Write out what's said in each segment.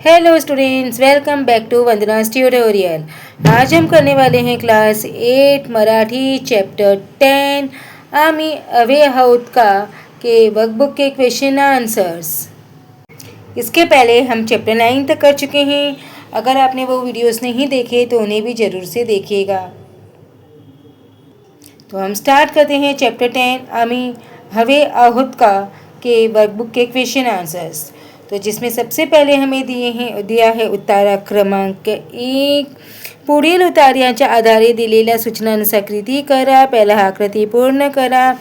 Hello students welcome back to Vandana's tutorial आज हम करने वाले हैं class eight Marathi chapter ten आमी अवे आहोत का के वर्कबुक के क्वेश्चन आंसर्स इसके पहले हम चैप्टर नाइन तक कर चुके हैं। अगर आपने वो वीडियोस नहीं देखे तो उन्हें भी ज़रूर से देखिएगा। तो हम स्टार्ट करते हैं चैप्टर टेन आमी हवे आहुत का के वर्कबुक के क्वेश्चन आंसर्स तो जिसमें सबसे पहले हमें दिए हैं दिया है उतारा क्रमांक एक। पुढील उतार्यांच्या आधारे दिलेल्या सूचनांनुसार कृती करा पहिला आकृती पूर्ण करा.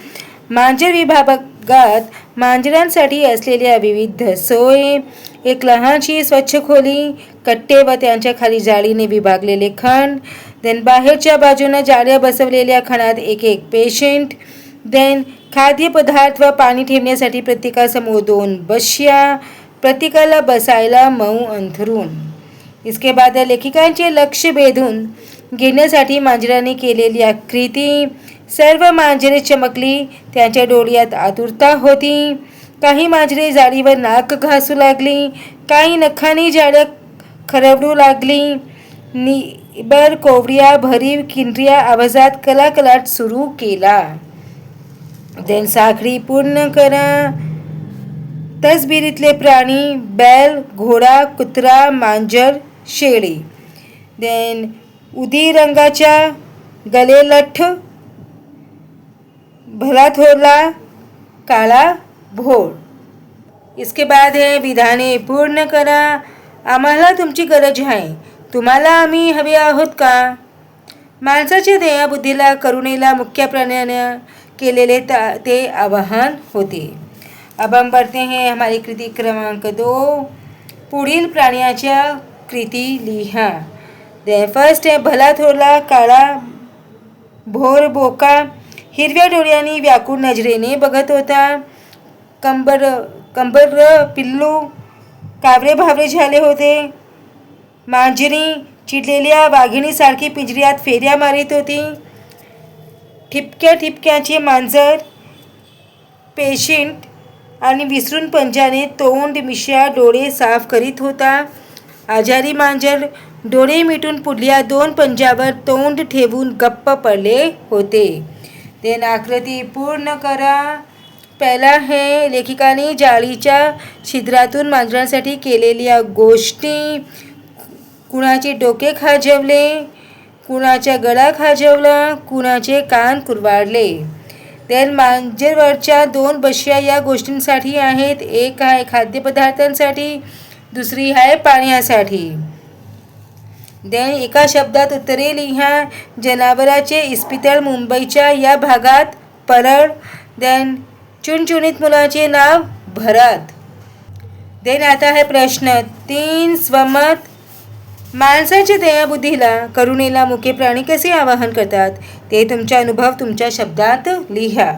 मांजर विभागात मांजरांसाठी असलेल्या विविध सोय. एक लहानशी स्वच्छ खोली कट्टे व त्यांच्या खाली जाळीने विभागलेले खंड. देन बाहेरच्या बाजूनं जाळ्या बसवलेल्या खणात एक एक पेशंट देन खाद्यपदार्थ व पाणी ठेवण्यासाठी प्रत्येकासमोर दोन बश्या प्रतीकाला बसायला मऊ अंथरून इसके बाद या लेखिकांचे लक्ष वेधून घेण्यासाठी मांजराने केलेली आकृती सर्व मांजरे चमकली. त्यांच्या डोळ्यात आतुरता होती. काही मांजरे जाळीवर नाक घासू लागली. काही नखानी जाळ्या खरवडू लागली. निबर कोवड्या भरीव किंड्रिया आवाजात कलाकलाट सुरू केला. देन साखळी पूर्ण करा. तसबिरीतले प्राणी बैल घोडा कुत्रा मांजर शेळी. देन उदी रंगाच्या गले लठ भला थोरला काळा भोर. इसके बाद हे विधाने पूर्ण करा. आम्हाला तुमची गरज आहे. तुम्हाला आम्ही हवे आहोत का? माणसाच्या दयाबुद्धीला करुणेला मुख्य प्राण्याने केलेले ते आवाहन होते. अब हम बढ़ते हैं हमारी कृती क्रमांक दो। पुढील प्राण्याच्या कृती लिहा। दे फर्स्ट आहे भला थोरला काळा भोर बोका हिरव्या डोळ्यांनी व्याकुळ नजरेने बघत होता. कंबर कंबर पिल्लू कावरे भावरे झाले होते. मांजरी चिडलेल्या वाघिणीसारखी पिंजऱ्यात फेऱ्या मारित होती. ठिपक्या ठिपक्याचे मांजर पेशंट आणि विसरून पंजाने तोंड मिश्या डोळे साफ करीत होता. आजारी मांजर डोळे मिटून पुढल्या दोन पंजावर तोंड ठेवून गप्प पडले होते. ते नाकृती पूर्ण करा. पहिला हे लेखिकाने जाळीच्या छिद्रातून मांजरांसाठी केलेल्या गोष्टी. कुणाचे डोके खाजवले कुणाच्या गळा खाजवला कुणाचे कान कुरवाडले. तर मांजरवरच्या दोन बश्या या गोष्टींसाठी आहेत. एक आहे खाद्यपदार्थांसाठी दुसरी आहे पाण्यासाठी. देन एका शब्दात उत्तरे लिहा. जनावराचे इस्पितळ मुंबईच्या या भागात परळ. देन चुनचुनीत मुलाचे नाव भरत. देन आता आहे प्रश्न. तीन स्वमत माणसाच्या दयाबुद्धीला करुणेला मुके प्राणी कसे आवाहन करतात ते तुमचा अनुभव तुमच्या शब्दात लिहा.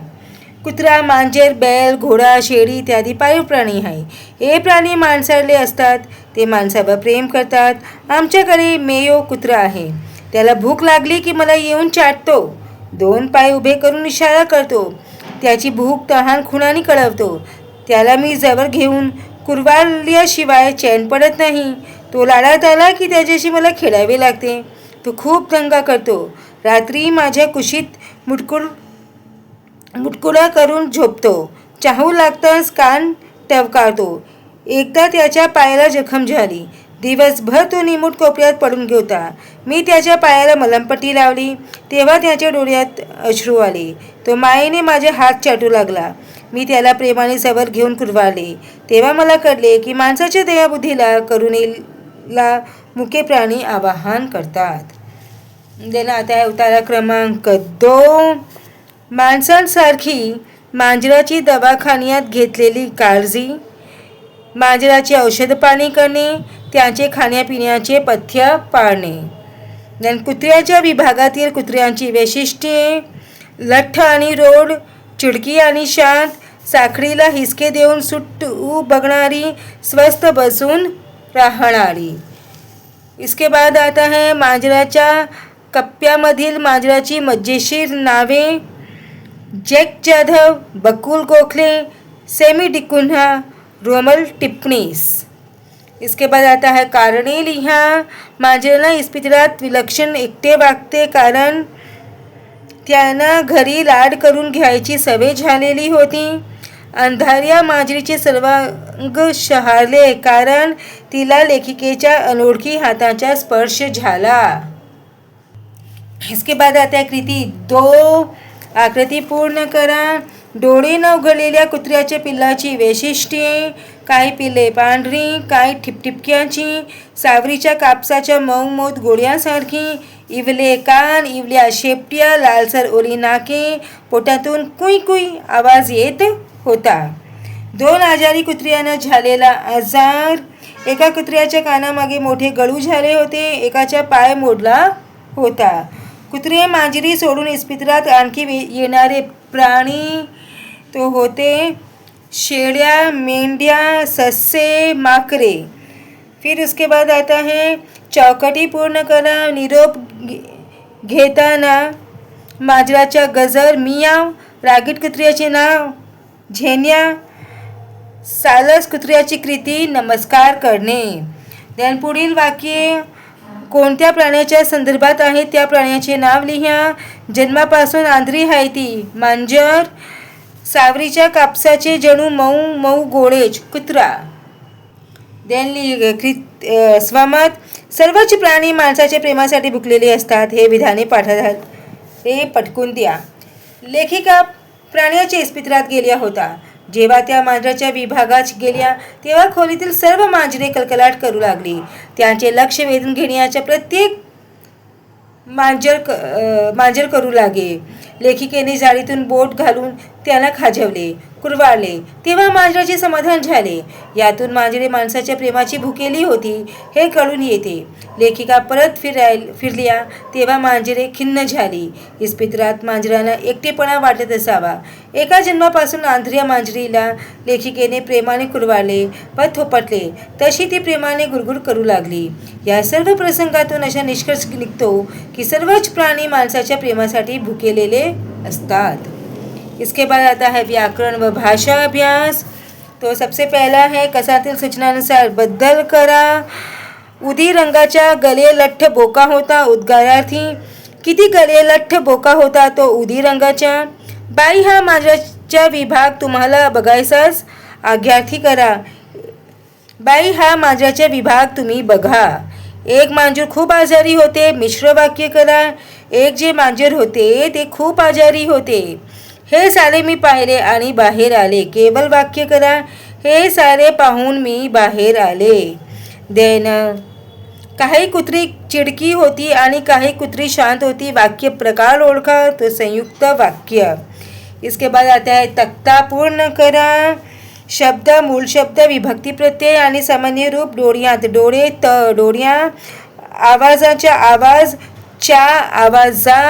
कुत्रा मांजर बैल घोडा शेळी इत्यादी पाळीव प्राणी आहे. हे प्राणी माणसाले असतात ते माणसावर प्रेम करतात. आमच्याकडे मेयो कुत्रा आहे. त्याला भूक लागली की मला येऊन चाटतो. दोन पाय उभे करून इशारा करतो. त्याची भूक तहान खुणाने कळवतो. त्याला मी जवळ घेऊन कुरवाल्याशिवाय चैन पडत नाही. तो लाडात आला की त्याच्याशी मला खेळावे लागते. तो खूप दंगा करतो. रात्री माझ्या कुशीत मुटकुळ मुटकुळा करून झोपतो. चाहू लागताच कान टवकारतो. एकदा त्याच्या पायाला जखम झाली. दिवसभर तो निमूट कोपऱ्यात पडून घेता मी त्याच्या पायाला मलमपट्टी लावली. तेव्हा त्याच्या डोळ्यात अश्रू आले. तो मायेने माझे हात चाटू लागला. मी त्याला प्रेमाने सवर घेऊन कुरवाले तेव्हा मला कळले की माणसाच्या दयाबुद्धीला ला मुके प्राणी आवाहन करतात. देन आता आहे उतारा क्रमांक दोन. माणसांसारखी मांजराची दवाखान्यात घेतलेली काळजी मांजराचे औषध पाणी करणे त्याचे खाण्यापिण्याचे पथ्य पाळणे. देन कुत्र्याच्या विभागातील कुत्र्यांची वैशिष्ट्ये लठ्ठ आणि रोड चिडकी आणि शांत साखळीला हिसके देऊन सुट्टू बघणारी स्वस्त बसून राहणारी इसके बाद आता है मांजराच्या कप्प्यामधील मांजराची मज्जेशीर नावे जॅक जाधव बकुल गोखले सेमी डिकुन्हा रोमल टिप्पणीस इसके बाद आता है कारणे लिहा मांजराला इस्पितळात विलक्षण एकटे वागते कारण त्यांना घरी लाड करून घ्यायची सवय झालेली होती। अंधार्या मांजरीचे सर्वांग शहारले कारण तिला लेखिकेच्या अनोळखी हाताचा स्पर्श झाला. इसके बाद आता कृती दो आकृती पूर्ण करा. डोळे न उघडलेल्या कुत्र्याच्या पिल्लाची वैशिष्ट्ये काही पिल्ले पांढरी काही ठिपठिपक्याची सावरीच्या कापसाच्या मऊ मऊत गोळ्यांसारखी इवले कान इवल्या शेपट्या लालसर ओली नाके पोटातून कुई कुई आवाज येत होता. दोन आजारी कुत्र्यानं झालेला आजार. एका कुत्र्याच्या कानामागे मोठे गळू झाले होते. एकाचा पाय मोडला होता. कुत्रे मांजरी सोडून इस्पितळात आणखी येणारे प्राणी तो होते शेळ्या मेंढ्या सस्से माकरे. फिर उसके बाद आता है चौकटी पूर्ण करा निरोप घे- घेताना. मांजराच्या गजर मियाव. रागीट कुत्र्याचे नाव. झेन्या सालस कुत्र्याची कृती नमस्कार करणे. देन पुढील वाक्ये कोणत्या प्राण्याच्या संदर्भात आहे त्या प्राण्याचे नाव लिहा. जन्मापासून आंधळी आहे ती. मांजर सावरीच्या कापसाचे जणू मऊ मऊ गोळेज कुत्रा. देन लि कृत स्वमत सर्वच प्राणी माणसाच्या प्रेमासाठी भुकलेले असतात. हे विधाने पाठवतात ते पटकून द्या. लेखिका प्राण्याच्या इस्पित्रात गेल्या होता. जेव्हा त्या मांजराच्या विभागात गेल्या तेव्हा खोलीतील सर्व मांजरे कलकलाट करू लागली. त्यांचे लक्ष वेधून घेण्याच्या प्रत्येक मांजर क मांजर करू लागे. लेखिकेने जाळीतून बोट घालून त्याला खाजवले. कुरवाळले. तेव्हा मांजराचे समाधान झाले. यातून मांजरे माणसाच्या प्रेमाची भुकेली होती हे कळून येते. लेखिका परत फिराय फिरल्या तेव्हा मांजरे खिन्न झाली. इस्पित्रात मांजरांना एकटेपणा वाटत असावा. एका जन्मापासून आंध्रिया मांजरीला लेखिकेने प्रेमाने कुरवाळले व थोपटले. तशी ती प्रेमाने गुरगुर करू लागली. या सर्व प्रसंगातून अशा निष्कर्ष निघतो की सर्वच प्राणी माणसाच्या प्रेमासाठी भुकेलेले असतात. इसके बाद आता है व्याकरण व भाषा अभ्यास। तो सबसे पहला है, कसातील सूचनानुसार बदल करा, उदी रंगाचा गले लठ्ठ बोका होता, उद्गारार्थी। किती गले लठ्ठ बोका होता तो उदी रंगाचा बाई हा माझ्याचा विभाग तुम्हाला बघायचाच, आज्ञार्थी करा। बाई हा मांजराचा विभाग तुम्ही बघा। एक मांजर खूप आजारी होते, मिश्र वाक्य करा। एक जे मांजर होते, ते खूप आजारी होते। हे सारे मी पाहिले आणि बाहेर आले. केवळ वाक्य करा. हे सारे पाहून मी बाहेर आले. देन काही कुत्री चिडकी होती आणि काही कुत्री शांत होती. वाक्य प्रकार ओळखा. तो संयुक्त वाक्य. इसके बाद आता है तक्ता पूर्ण करा. शब्द मूल शब्द विभक्ती प्रत्यय आणि सामान्य रूप डोळ्यात डोळे त डोळ्या आवाजाच्या आवाज च्या आवाजा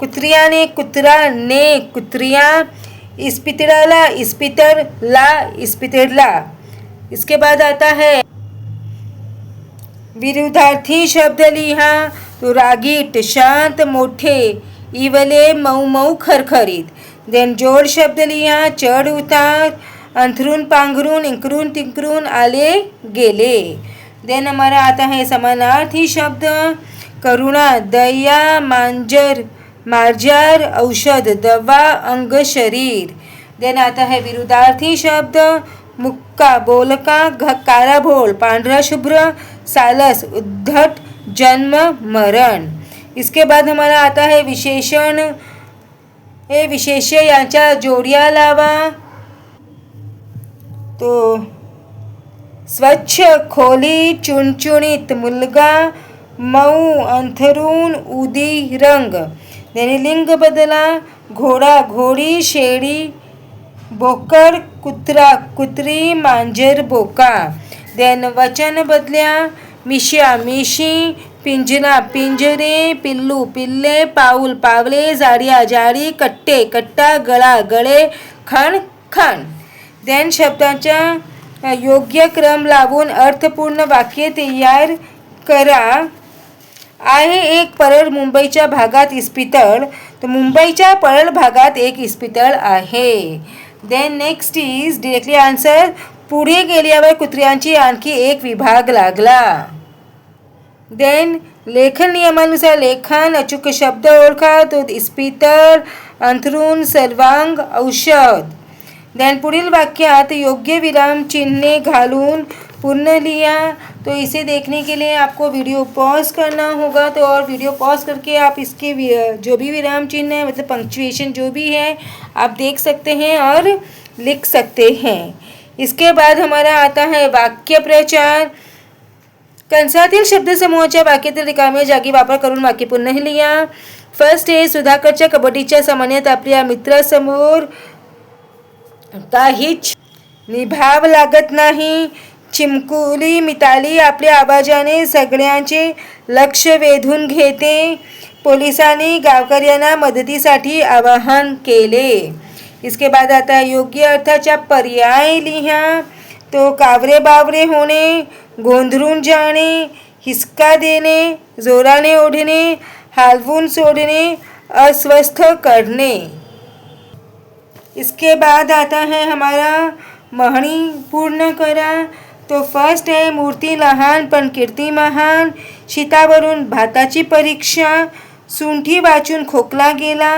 कुत्र्याने कुत्रा ने कुत्रिया इस्पितळाला इस्पितर ला इस्पितळला इसके बाद आता है विरुद्धार्थी शब्द लिहा तो रागीट, शांत, मोठे, इवले, मऊ मऊ, खरखरीत। देन जोड शब्द लिहा, चढ, उतार अंथरून पांघरून इंकरून तिंकरून आले, गेले। देन हमारा आता है समानार्थी शब्द, करुणा, दया, मांजर मार्जार औषध दवा अंग शरीर. देन आता है विरुद्धार्थी शब्द मुक्का बोलका घ काळा पांढरा शुभ्र सालस उद्धट जन्म मरण. इसके बाद हमारा आता है विशेषण. हे विशेष यांच्या जोड्या लावा. तो स्वच्छ खोली चुणचुणीत मुलगा मऊ अंथरून उदी रंग. त्याने लिंग बदला घोडा घोडी शेळी बोकड कुत्रा कुत्री मांजर बोका. देन वचन बदल्या मिश्या मिशी पिंजरा पिंजरे पिल्लू पिल्ले पाऊल पावले जाडिया जाडी कट्टे कट्टा गळा गळे खण खण. देन शब्दाच्या योग्य क्रम लावून अर्थपूर्ण वाक्य तयार करा. आहे एक परळ मुंबईच्या भागात इस्पितळ. तर मुंबईच्या परळ भागात एक इस्पितळ आहे. Then next is directly answer पुढे गेल्यावर कुत्र्यांची आणखी एक विभाग लागला. देन लेखन नियमानुसार लेखन अचूक शब्द ओळखा तो इस्पितळ अंथरूण सर्वांग औषध. देन पुढील वाक्यात योग्य विराम चिन्हे घालून पूर्ण लिया तो इसे देखने के लिए आपको वीडियो पॉज करना होगा। तो और वीडियो पॉज करके आप इसके जो भी विराम चिन्ह है मतलब पंक्चुएशन जो भी है, आप देख सकते हैं और लिख सकते हैं। इसके बाद हमारा आता है वाक्य प्रचार। कंसातील शब्दसमूहाच्या वाक्यातील रिकाम्या जागी वापर करून वाक्य पुन्हा लिहा। फ़र्स्ट है सुधाकर आहे सुधाकरच्या कबड्डीच्या सामान्यात आपल्या मित्रासमोर काहीच निभाव लागत नाही। चिमकुली मिताली आपल्या आवाजाने सगळ्यांचे लक्ष वेधून घेते. पोलिसांनी गावकऱ्यांना मदतीसाठी आवाहन केले. इसके बाद आता योग्य अर्थाचा पर्याय लिहा. तो कावरे बावरे होणे गोंधळून जाणे हिसका देणे जोराने ओढणे हालवून सोडणे अस्वस्थ करणे. इसके बाद आता है हमारा महणी पूर्ण करा. तो फर्स्ट आहे मूर्ती लहान पण कीर्ती महान. शीतावरून भाताची परीक्षा सुंठी वाचून खोकला गेला.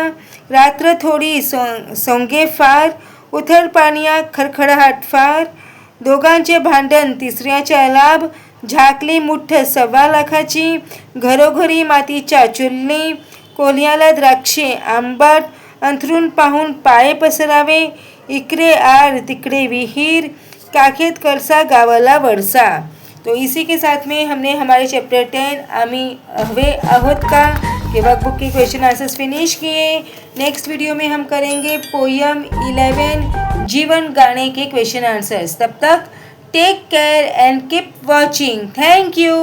रात्र थोडी सो सोंगे फार उथळ पाणीया खडखडाट फार. दोघांचे भांडण तिसऱ्याच्या लाभ झाकली मुठ्ठ सव्वा लाखाची. घरोघरी मातीच्या चुल्ली कोल्ह्याला द्राक्षे आंबट अंथरून पाहून पाय पसरावे. इकडे आर तिकडे विहीर काखेत करसा गावाला वर्षा तो इसी के साथ में हमने हमारे चैप्टर टेन आमी अहवे अहत का के वर्कबुक के क्वेश्चन आंसर्स फिनिश किए। नेक्स्ट वीडियो में हम करेंगे पोयम इलेवन जीवन गाने के क्वेश्चन आंसर्स तब तक take care and keep watching thank you